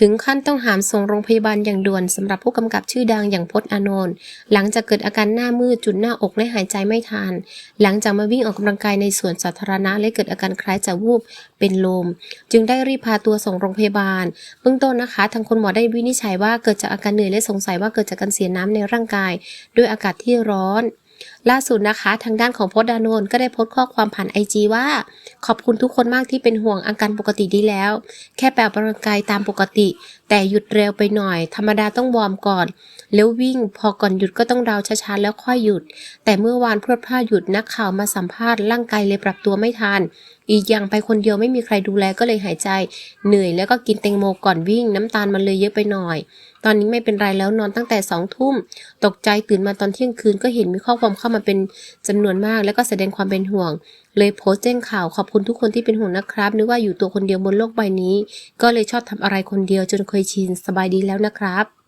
ถึงขั้นต้องหามส่งโรงพยาบาลอย่างด่วนสำหรับผู้กำกับชื่อดังอย่างพจน์อานนท์หลังจากเกิดอาการหน้ามืดจุดหน้าอกและหายใจไม่ทันหลังจากมาวิ่งออกกำลังกายในสวนสาธารณะและเกิดอาการคล้ายจะวูบเป็นลม จึงได้รีบพาตัวส่งโรงพยาบาล เบื้องต้นนะคะ ทางคุณหมอได้วินิจฉัยว่าเกิดจากอาการเหนื่อยและสงสัยว่าเกิดจากการเสียน้ำในร่างกาย ด้วยอากาศที่ร้อน ล่าสุดนะคะ ทางด้านของพจน์อานนท์ก็ได้โพสต์ข้อความผ่านไอจีว่า ขอบคุณทุกคนมากที่เป็นห่วงอาการปกติดีแล้ว แค่ไปออกกำลังกายตามปกติ แต่หยุดเร็วไปหน่อย ธรรมดาต้องวอร์มก่อน แล้ววิ่ง พอก่อนหยุดก็ต้องเดาวช้าๆแล้วค่อยหยุด แต่เมื่อวานพรวดพลาดหยุดนักข่าวมาสัมภาษณ์ร่างกายเลยปรับตัวไม่ทันอีกอย่างไปคนเดียวไม่มีใครดูแลก็เลยหายใจ เหนื่อยแล้วก็กินแตงโมก่อนวิ่ง น้ำตาลมันเลยเยอะไปหน่อย ตอนนี้ไม่เป็นไรแล้วนอนตั้งแต่สองทุ่มตกใจตื่นมาตอนเที่ยงคืนก็เห็นมีข้อความเข้ามามาเป็นจำนวนมาก แล้วก็แสดงความเป็นห่วง เลยโพสต์แจ้งข่าวขอบคุณทุกคนที่เป็นห่วงนะครับ นึกว่าอยู่ตัวคนเดียวบนโลกใบนี้ ก็เลยชอบทำอะไรคนเดียวจนเคยชินสบายดีแล้วนะครับ